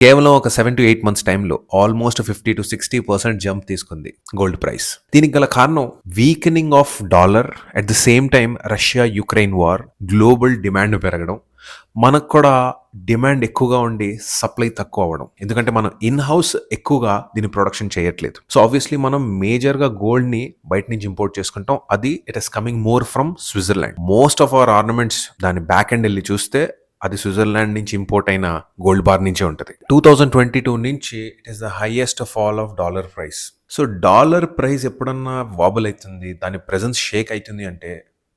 కేవలం ఒక seven to eight months టైంలో almost fifty to sixty percent jump తీసుకుంది గోల్డ్ ప్రైస్ దీనికి గల కారణం weakening of dollar at the same time Russia Ukraine war global demand పెరగడం మనకు కూడా డిమాండ్ ఎక్కువగా ఉండి సప్లై తక్కువ అవ్వడం. ఎందుకంటే మనం ఇన్ హౌస్ ఎక్కువగా దీని ప్రొడక్షన్ చేయట్లేదు. సో ఆబ్వియస్లీ మనం మేజర్గా గోల్డ్ని బయట నుంచి ఇంపోర్ట్ చేసుకుంటాం. అది it is coming more from Switzerland most of our ornaments దాని బ్యాక్ ఎండ్ వెళ్ళి చూస్తే అది స్విట్జర్లాండ్ నుంచి ఇంపోర్ట్ అయిన గోల్డ్ బార్ నుంచే ఉంటుంది. టూ థౌజండ్ ట్వంటీ టూ నుంచి it is the highest fall of dollar price so dollar price ఎప్పుడన్నా వాబుల్ అవుతుంది దాని ప్రెజెన్స్ షేక్ అవుతుంది అంటే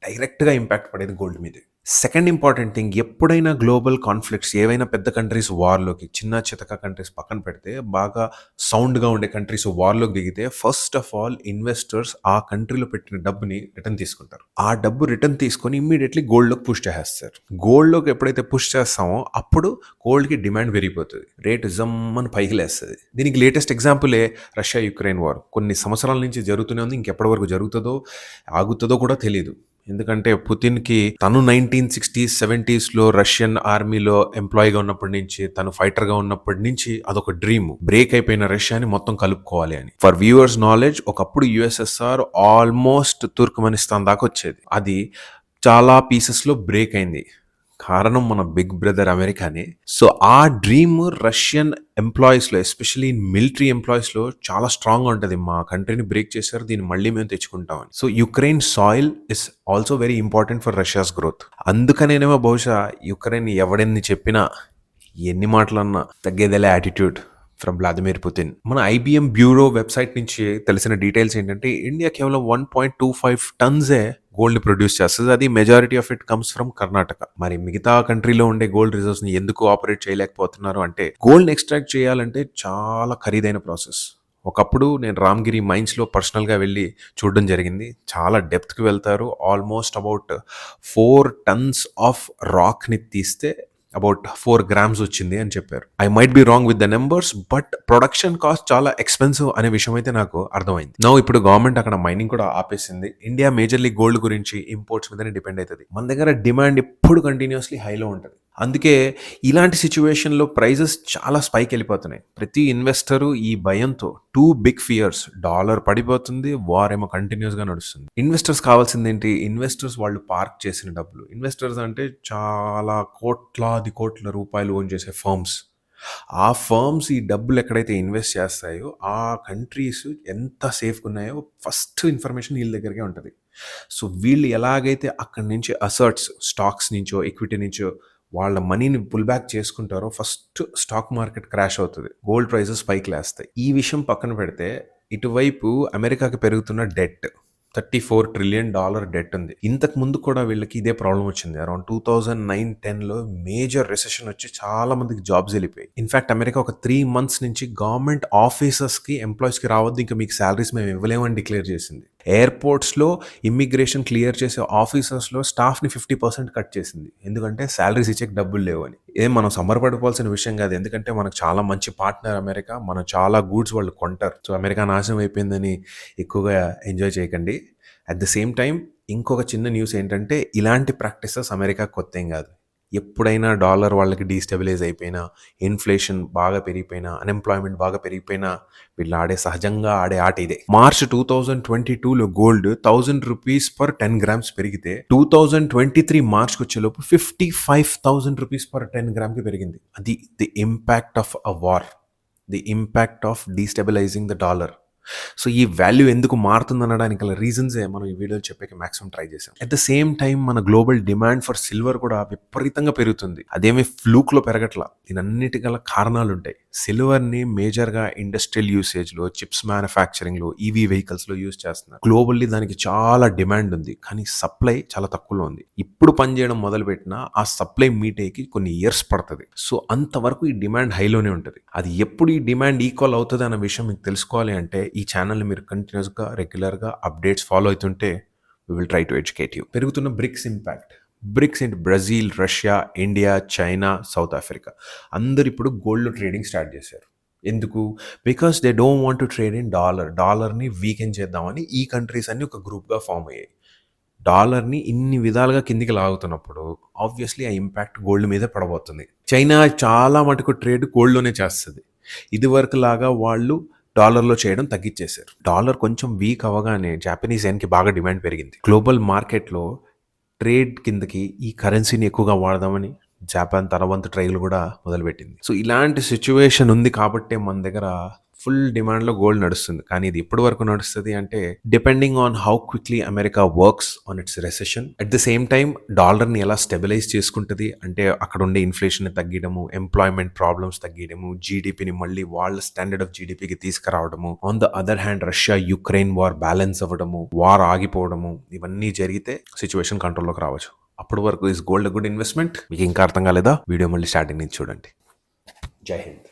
డైరెక్ట్గా ఇంపాక్ట్ పడేది గోల్డ్ మీదే. సెకండ్ ఇంపార్టెంట్ థింగ్ ఎప్పుడైనా గ్లోబల్ కాన్ఫ్లిక్ట్స్ ఏవైనా పెద్ద కంట్రీస్ వార్లోకి చిన్న చితక కంట్రీస్ పక్కన పెడితే బాగా సౌండ్గా ఉండే కంట్రీస్ వార్లోకి దిగితే ఫస్ట్ ఆఫ్ ఆల్ ఇన్వెస్టర్స్ ఆ కంట్రీలో పెట్టిన డబ్బుని రిటర్న్ తీసుకుంటారు. ఆ డబ్బు రిటర్న్ తీసుకొని ఇమ్మీడియట్లీ గోల్డ్లోకి పుష్ చేసేస్తారు. గోల్డ్లోకి ఎప్పుడైతే పుష్ చేస్తామో అప్పుడు గోల్డ్కి డిమాండ్ పెరిగిపోతుంది. రేటు జమ్మని పైకి లేస్తుంది దీనికి లేటెస్ట్ ఎగ్జాంపులే రష్యా యుక్రెయిన్ వార్ కొన్ని సంవత్సరాల నుంచి జరుగుతూనే ఉంది ఇంకెప్పటి వరకు జరుగుతుందో ఆగుతుందో కూడా తెలియదు ఎందుకంటే పుతిన్కి తను నైన్టీన్ సిక్స్టీస్ సెవెంటీస్లో రష్యన్ ఆర్మీలో ఎంప్లాయీగా ఉన్నప్పటి నుంచి తను ఫైటర్గా ఉన్నప్పటి నుంచి అదొక డ్రీమ్. బ్రేక్ అయిపోయిన రష్యాని మొత్తం కలుపుకోవాలి అని. ఫర్ వ్యూవర్స్ నాలెడ్జ్ ఒకప్పుడు యుఎస్ఎస్ఆర్ ఆల్మోస్ట్ తుర్కుమనిస్తాన్ దాకా వచ్చేది. అది చాలా పీసెస్లో బ్రేక్ అయింది. కారణం మన బిగ్ బ్రదర్ అమెరికానే. సో ఆ డ్రీమ్ రష్యన్ ఎంప్లాయీస్లో ఎస్పెషల్లీ మిలిటరీ ఎంప్లాయీస్లో చాలా స్ట్రాంగ్గా ఉంటుంది. మా కంట్రీని బ్రేక్ చేశారు దీన్ని మళ్ళీ మేము తెచ్చుకుంటామని. So Ukraine soil is also very important for Russia's growth అందుకనేనేమో బహుశా యుక్రెయిన్ ఎవడెన్ని చెప్పినా ఎన్ని మాటలన్నా తగ్గేదేలే యాటిట్యూడ్ ఫ్రమ్ వ్లాదిమిర్ పుతిన్ మన ఐబిఎం బ్యూరో వెబ్సైట్ నుంచి తెలిసిన డీటెయిల్స్ ఏంటంటే ఇండియా కేవలం వన్ పాయింట్ టూ ఫైవ్ టన్సే గోల్డ్ ప్రొడ్యూస్ చేస్తుంది. అది majority of it comes from Karnataka మరి మిగతా కంట్రీలో ఉండే గోల్డ్ రిజర్వ్స్ని ఎందుకు ఆపరేట్ చేయలేకపోతున్నారు అంటే గోల్డ్ ఎక్స్ట్రాక్ట్ చేయాలంటే చాలా ఖరీదైన ప్రాసెస్ ఒకప్పుడు నేను రామ్గిరి మైన్స్లో పర్సనల్గా వెళ్ళి చూడడం జరిగింది. చాలా డెప్త్కి వెళ్తారు. Almost about four tons of రాక్ని తీస్తే అబౌట్ ఫోర్ గ్రామ్స్ వచ్చింది అని చెప్పారు. I might be wrong with the numbers but production cost చాలా ఎక్స్పెన్సివ్ అనే విషయం అయితే నాకు అర్థమైంది. నో ఇప్పుడు గవర్నమెంట్ అక్కడ మైనింగ్ కూడా ఆపేసింది. ఇండియా మేజర్లీ గోల్డ్ గురించి ఇంపోర్ట్స్ మీదనే డిపెండ్ అవుతుంది మన దగ్గర డిమాండ్ ఎప్పుడు కంటిన్యూస్లీ హైలో ఉంటుంది. అందుకే ఇలాంటి సిచ్యువేషన్లో ప్రైజెస్ చాలా స్పైక్ వెళ్ళిపోతున్నాయి ప్రతి ఇన్వెస్టరు ఈ భయంతో టూ బిగ్ ఫియర్స్ డాలర్ పడిపోతుంది వార్ ఏమో కంటిన్యూస్గా నడుస్తుంది. ఇన్వెస్టర్స్ కావాల్సింది ఏంటి ఇన్వెస్టర్స్ వాళ్ళు పార్క్ చేసిన డబ్బులు. ఇన్వెస్టర్స్ అంటే చాలా కోట్లాది కోట్ల రూపాయలు ఓన్ చేసే ఫర్మ్స్. ఆ ఫర్మ్స్ ఈ డబ్బులు ఎక్కడైతే ఇన్వెస్ట్ చేస్తాయో ఆ కంట్రీస్ ఎంత సేఫ్గా ఉన్నాయో ఫస్ట్ ఇన్ఫర్మేషన్ వీళ్ళ దగ్గరకే ఉంటుంది. సో వీళ్ళు ఎలాగైతే అక్కడి నుంచి అసర్ట్స్ స్టాక్స్ నుంచో ఈక్విటీ నుంచో వాళ్ళ మనీని పుల్ బ్యాక్ చేసుకుంటారో ఫస్ట్ స్టాక్ మార్కెట్ క్రాష్ అవుతుంది. గోల్డ్ ప్రైజెస్ పైకి లేస్తాయి ఈ విషయం పక్కన పెడితే ఇటువైపు అమెరికాకి పెరుగుతున్న debt thirty four trillion dollar debt ఉంది. ఇంతకు ముందు కూడా వీళ్ళకి ఇదే ప్రాబ్లం వచ్చింది. అరౌండ్ టూ థౌజండ్ నైన్ టెన్లో మేజర్ రిసెషన్ వచ్చి చాలా మందికి జాబ్స్ వెళ్ళిపోయి ఇన్ఫాక్ట్ అమెరికా ఒక త్రీ మంత్స్ నుంచి గవర్నమెంట్ ఆఫీసర్స్కి ఎంప్లాయీస్కి రావద్దు. ఇంకా మీకు శాలరీస్ మేము ఇవ్వలేమని డిక్లేర్ చేసింది. ఎయిర్పోర్ట్స్లో ఇమ్మిగ్రేషన్ క్లియర్ చేసే ఆఫీసర్స్లో స్టాఫ్ని ఫిఫ్టీ పర్సెంట్ కట్ చేసింది. ఎందుకంటే శాలరీస్ ఇచ్చేకి డబ్బులు లేవు అని. ఏం మనం సంబరపడిపోవాల్సిన విషయం కాదు. ఎందుకంటే మనకు చాలా మంచి పార్ట్నర్ అమెరికా. మనం చాలా గూడ్స్ వాళ్ళు కొంటారు. సో అమెరికా నాశనం అయిపోయిందని ఎక్కువగా ఎంజాయ్ చేయకండి. అట్ ద సేమ్ టైం ఇంకొక చిన్న న్యూస్ ఏంటంటే ఇలాంటి ప్రాక్టీసెస్ అమెరికా కొత్త ఏం కాదు. ఎప్పుడైనా డాలర్ వాళ్ళకి డీస్టెబిలైజ్ అయిపోయినా ఇన్ఫ్లేషన్ బాగా పెరిగిపోయినా అన్ఎంప్లాయ్మెంట్ బాగా పెరిగిపోయినా వీళ్ళు ఆడే సహజంగా ఆడే ఆట ఇదే. మార్చ్ టూ థౌజండ్ ట్వంటీ టూలో gold thousand rupees per ten grams పెరిగితే టూ థౌజండ్ ట్వంటీ త్రీ మార్చ్కి వచ్చేలోపు fifty five thousand rupees per ten గ్రామ్కి పెరిగింది. అది the impact of a war. The impact of destabilising the dollar. So ఈ value ఎందుకు మారుతుంది అనడానికి గల రీజన్సే మనం ఈ వీడియోలో చెప్పేకి మాక్సిమం ట్రై చేసాం అట్ ద సేమ్ టైం మన గ్లోబల్ డిమాండ్ ఫర్ సిల్వర్ కూడా విపరీతంగా పెరుగుతుంది. అదేమి ఫ్లూక్లో దీని దీనన్నిటి గల కారణాలు ఉంటాయి సిల్వర్ని మేజర్గా ఇండస్ట్రియల్ యూసేజ్లో చిప్స్ మ్యానుఫ్యాక్చరింగ్లో ఈవీ వెహికల్స్లో యూజ్ చేస్తున్నారు. గ్లోబల్లీ దానికి చాలా డిమాండ్ ఉంది కానీ సప్లై చాలా తక్కువలో ఉంది. ఇప్పుడు పనిచేయడం మొదలుపెట్టినా ఆ సప్లై మీట్ అయ్యి కొన్ని ఇయర్స్ పడుతుంది. సో అంతవరకు ఈ డిమాండ్ హైలోనే ఉంటుంది. అది ఎప్పుడు ఈ డిమాండ్ ఈక్వల్ అవుతుంది అన్న విషయం మీకు తెలుసుకోవాలి అంటే ఈ ఛానల్ని మీరు కంటిన్యూస్గా రెగ్యులర్గా అప్డేట్స్ ఫాలో అవుతుంటే we will try to educate you పెరుగుతున్న BRICS impact BRICS and Brazil Russia India China South Africa. అందరు ఇప్పుడు గోల్డ్ ట్రేడింగ్ స్టార్ట్ చేశారు. ఎందుకు? Because they don't want to trade in dollar. డాలర్ని weaken చేద్దామని ఈ కంట్రీస్ అన్ని ఒక గ్రూప్గా ఫామ్ అయ్యాయి. డాలర్ని ఇన్ని విధాలుగా కిందికి లాగుతున్నప్పుడు ఆబ్వియస్లీ ఆ ఇంపాక్ట్ గోల్డ్ మీదే పడబోతుంది. చైనా చాలా మటుకు ట్రేడ్ గోల్డ్లోనే చేస్తుంది. ఇదివరకు లాగా వాళ్ళు డాలర్లో చేయడం తగ్గించేశారు. డాలర్ కొంచెం వీక్ అవ్వగానే జాపనీస్ ఎన్కి బాగా డిమాండ్ పెరిగింది. గ్లోబల్ మార్కెట్లో ట్రేడ్ కిందకి ఈ కరెన్సీని ఎక్కువగా వాడదామని జపాన్ తన వంతు ట్రైలు కూడా మొదలుపెట్టింది. సో ఇలాంటి సిచ్యువేషన్ ఉంది కాబట్టే మన దగ్గర ఫుల్ డిమాండ్లో గోల్డ్ నడుస్తుంది. కానీ ఇది ఎప్పటి వరకు నడుస్తుంది అంటే depending on how quickly America works on its recession at the same time డాలర్ని ఎలా స్టెబిలైజ్ చేసుకుంటుంది అంటే అక్కడ ఉండే ఇన్ఫ్లేషన్ తగ్గడము ఎంప్లాయ్మెంట్ ప్రాబ్లమ్స్ తగ్గడము జీడిపిని మళ్ళీ వాళ్ళ స్టాండర్డ్ ఆఫ్ జీడిపికి తీసుకురావడము on the other hand Russia Ukraine war balance అవ్వడము వార్ ఆగిపోవడము ఇవన్నీ జరిగితే సిచ్యువేషన్ కంట్రోల్లోకి రావచ్చు. అప్పటి వరకు ఇస్ గోల్డ్ గుడ్ ఇన్వెస్ట్మెంట్ మీకు ఇంకా అర్థం కాలేదా? వీడియో మళ్ళీ స్టార్టింగ్ నుంచి చూడండి. జై హింద్.